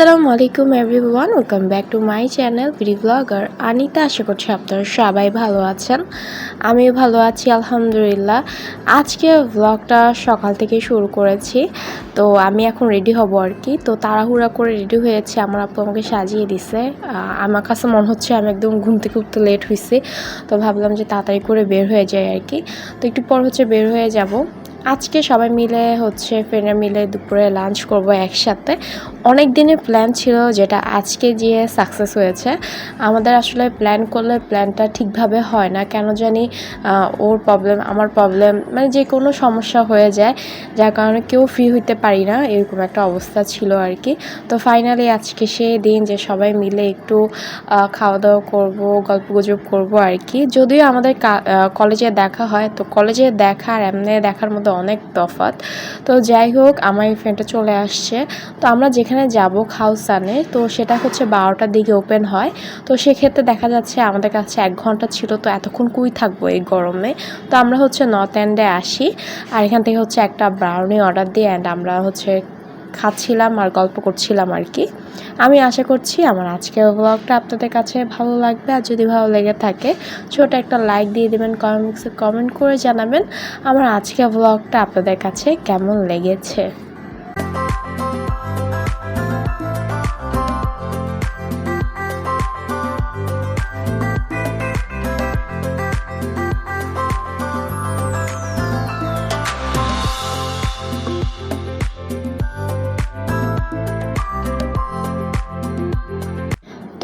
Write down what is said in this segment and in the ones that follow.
আসসালামু আলাইকুম everyone, welcome back to my channel video blogger Anita. আশা করছি আপনারা সবাই ভালো আছেন। আমিও ভালো আছি, আলহামদুলিল্লাহ। আজকে ব্লগটা সকাল থেকে শুরু করেছি, তো আমি এখন রেডি হব আর কি। তো তাড়াহুড়া করে রেডি হয়েছে, আমার আপু আমাকে সাজিয়ে দিছে। আমার কাছে মনে হচ্ছে আমি একদম ঘুম থেকে উঠতে লেট হয়েছি তো ভাবলাম যে তাড়াতাড়ি করে বের হয়ে যায় আর কি। তো একটু পর হচ্ছে বের হয়ে যাব। আজকে সবাই মিলে হচ্ছে ফ্রেন্ডরা মিলে দুপুরে লাঞ্চ করব একসাথে। অনেক দিনের প্ল্যান ছিল যেটা আজকে গিয়ে সাকসেস হয়েছে। আমাদের আসলে প্ল্যান করলে প্ল্যানটা ঠিকভাবে হয় না। কেন জানি ওর প্রবলেম আমার প্রবলেম মানে যে কোনো সমস্যা হয়ে যায়, যার কারণে কেউ ফ্রি হইতে পারি না, এরকম একটা অবস্থা ছিল আর কি তো ফাইনালি আজকে সেই দিন যে সবাই মিলে একটু খাওয়া দাওয়া করব গল্প গুজব করব আর কি যদিও আমাদের কলেজে দেখা হয়, তো কলেজে দেখা আর এমনি দেখার মধ্যে অনেক তফাত তো যাই হোক, আমার এই ফ্রেন্ডটা চলে আসছে। তো আমরা যেখানে যাব খাউসানে, তো সেটা হচ্ছে বারোটার দিকে ওপেন হয়। তো সেক্ষেত্রে দেখা যাচ্ছে আমাদের কাছে এক ঘণ্টা ছিল, তো এতক্ষণ কুই থাকব এই গরমে? তো আমরা হচ্ছে নর্থ এন্ডে আসি। আর এখান থেকে হচ্ছে একটা ব্রাউনি অর্ডার দিই অ্যান্ড আমরা হচ্ছে খাচ্ছিলাম আর গল্প করছিলাম আর কি। আমি আশা করছি আমার আজকের ব্লগটা আপনাদের কাছে ভালো লাগবে। আর যদি ভালো লেগে থাকে, ছোট একটা লাইক দিয়ে দেবেন কমেন্টসে কমেন্ট করে জানাবেন আমার আজকের ব্লগটা আপনাদের কাছে কেমন লেগেছে।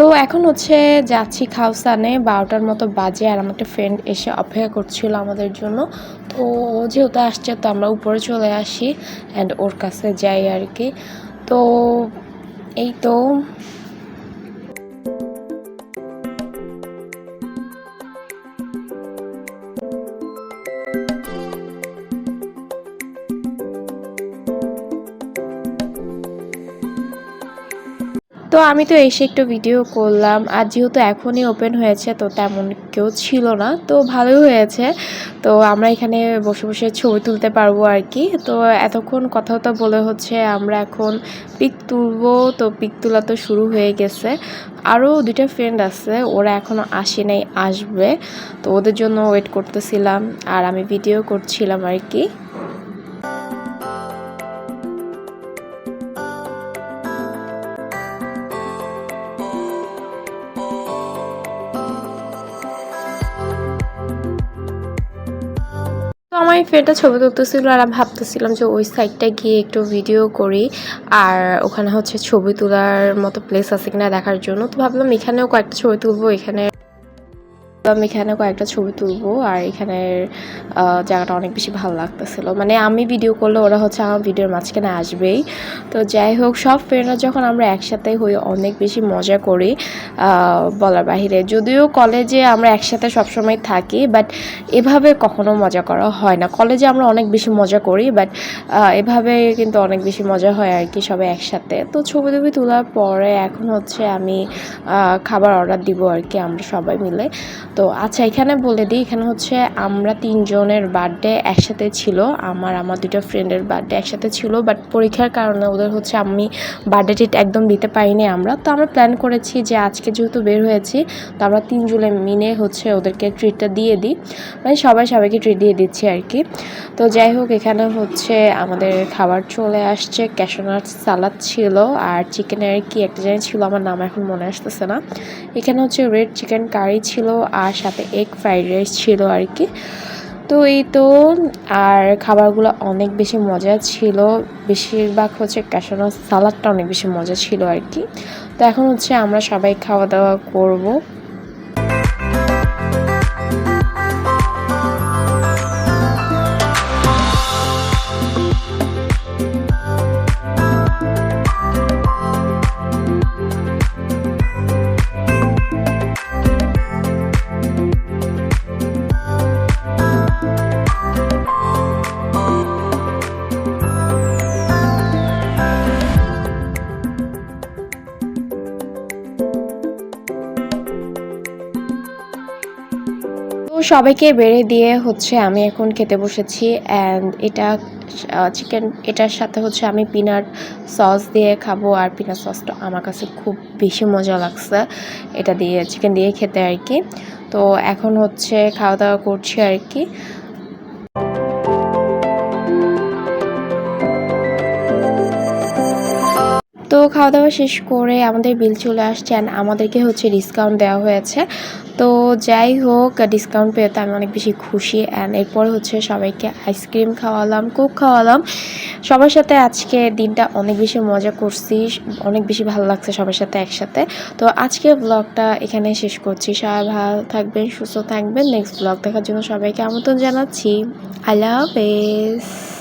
তো এখন হচ্ছে যাচ্ছি খাওসানে বারোটার মতো বাজে আর আমার একটা ফ্রেন্ড এসে অপেক্ষা করছিল আমাদের জন্য। তো ও যেহেতু আসছে, তো আমরা উপরে চলে আসি অ্যান্ড ওর কাছে যাই আর কি। তো এই তো তো আমি তো এসে একটু ভিডিও করলাম। আর যেহেতু এখনই ওপেন হয়েছে, তো তেমন কেউ ছিল না। তো ভালোই হয়েছে। তো আমরা এখানে বসে বসে ছবি তুলতে পারব আর কি। তো এতক্ষণ কথা তো বলে হচ্ছে, আমরা এখন পিক তুলবো। তো পিক তোলা তো শুরু হয়ে গেছে। আরও দুইটা ফ্রেন্ড আছে, ওরা এখনও আসে নাই, আসবে। তো ওদের জন্য ওয়েট করতেছিলাম। আর আমি ভিডিও করছিলাম আর কি। আমার ফ্রেন্ডটা ছবি তুলতেছিল আর আমি ভাবতেছিলাম যে ওই সাইডটা গিয়ে একটু ভিডিও করি। আর ওখানে হচ্ছে ছবি তোলার মতো প্লেস আছে কিনা দেখার জন্য। তো ভাবলাম এখানেও কয়েকটা ছবি তুলবো, এখানে আমি এখানে কয়েকটা ছবি তুলবো আর এখানের জায়গাটা অনেক বেশি ভালো লাগতেছিল। মানে আমি ভিডিও করলে ওরা হচ্ছে আমার ভিডিওর মাঝখানে আসবেই। তো যাই হোক, সব ফ্রেন্ডরা যখন আমরা একসাথে হই, অনেক বেশি মজা করি বলার বাহিরে। যদিও কলেজে আমরা একসাথে সবসময় থাকি বাট এভাবে কখনো মজা করা হয় না। কলেজে আমরা অনেক বেশি মজা করি বাট এভাবে কিন্তু অনেক বেশি মজা হয় আর কি সবাই একসাথে। তো ছবি টবি তোলার পরে এখন হচ্ছে আমি খাবার অর্ডার দিব আর কি আমরা সবাই মিলে। তো আচ্ছা এখানে বলে দিই, এখানে হচ্ছে আমরা তিনজনের বার্থডে একসাথে ছিল, আমার আমার দুটো ফ্রেন্ডের বার্থডে একসাথে ছিল বাট পরীক্ষার কারণে ওদের হচ্ছে আমি বার্থডে ট্রিট একদম দিতে পারিনি আমরা। তো আমরা প্ল্যান করেছি যে আজকে যেহেতু বের হয়েছি, তো আমরা তিন তিনজনে মিলে হচ্ছে ওদেরকে ট্রিটটা দিয়ে দিই। মানে সবাই সবাইকে ট্রিট দিয়ে দিচ্ছি আর কি। তো যাই হোক, এখানে হচ্ছে আমাদের খাবার চলে আসছে ক্যাশোনাট সালাদ ছিল, আর চিকেনের কি একটা জানি ছিল, আমার নাম এখন মনে আসতেছে না। এখানে হচ্ছে রেড চিকেন কারি ছিল আর সাথে এগ ফ্রাইড রাইস ছিল আর কি। তো এই তো, আর খাবারগুলো অনেক বেশি মজা ছিল। বেশিরভাগ হচ্ছে ক্যাশোনাট সালাদটা অনেক বেশি মজা ছিল আর কি। তো এখন হচ্ছে আমরা সবাই খাওয়া দাওয়া করব। সবাইকে বেড়ে দিয়ে হচ্ছে আমি এখন খেতে বসেছি অ্যান্ড এটা চিকেন এটার সাথে হচ্ছে আমি পিনাট সস দিয়ে খাব আর পিনাট সসটা আমার কাছে খুব বেশি মজা লাগছে। এটা দিয়ে চিকেন দিয়ে খেতে আর কি। তো এখন হচ্ছে খাওয়া দাওয়া করছি আর কি। তো খাওয়া দাওয়া শেষ করে আমাদের বিল চলে আসছে অ্যান্ড আমাদেরকে হচ্ছে ডিসকাউন্ট দেওয়া হয়েছে। তো যাই হোক ডিসকাউন্ট পেয়ে তো আমি অনেক বেশি খুশি অ্যান্ড এরপর হচ্ছে সবাইকে আইসক্রিম খাওয়ালাম কোক খাওয়ালাম। সবার সাথে আজকে দিনটা অনেক বেশি মজা করছি, অনেক বেশি ভালো লাগছে সবার সাথে একসাথে। তো আজকে ব্লগটা এখানে শেষ করছি। সবাই ভালো থাকবেন, সুস্থ থাকবেন। নেক্সট ব্লগ দেখার জন্য সবাইকে আমন্ত্রণ জানাচ্ছি। আল্লাহ হাফেজ।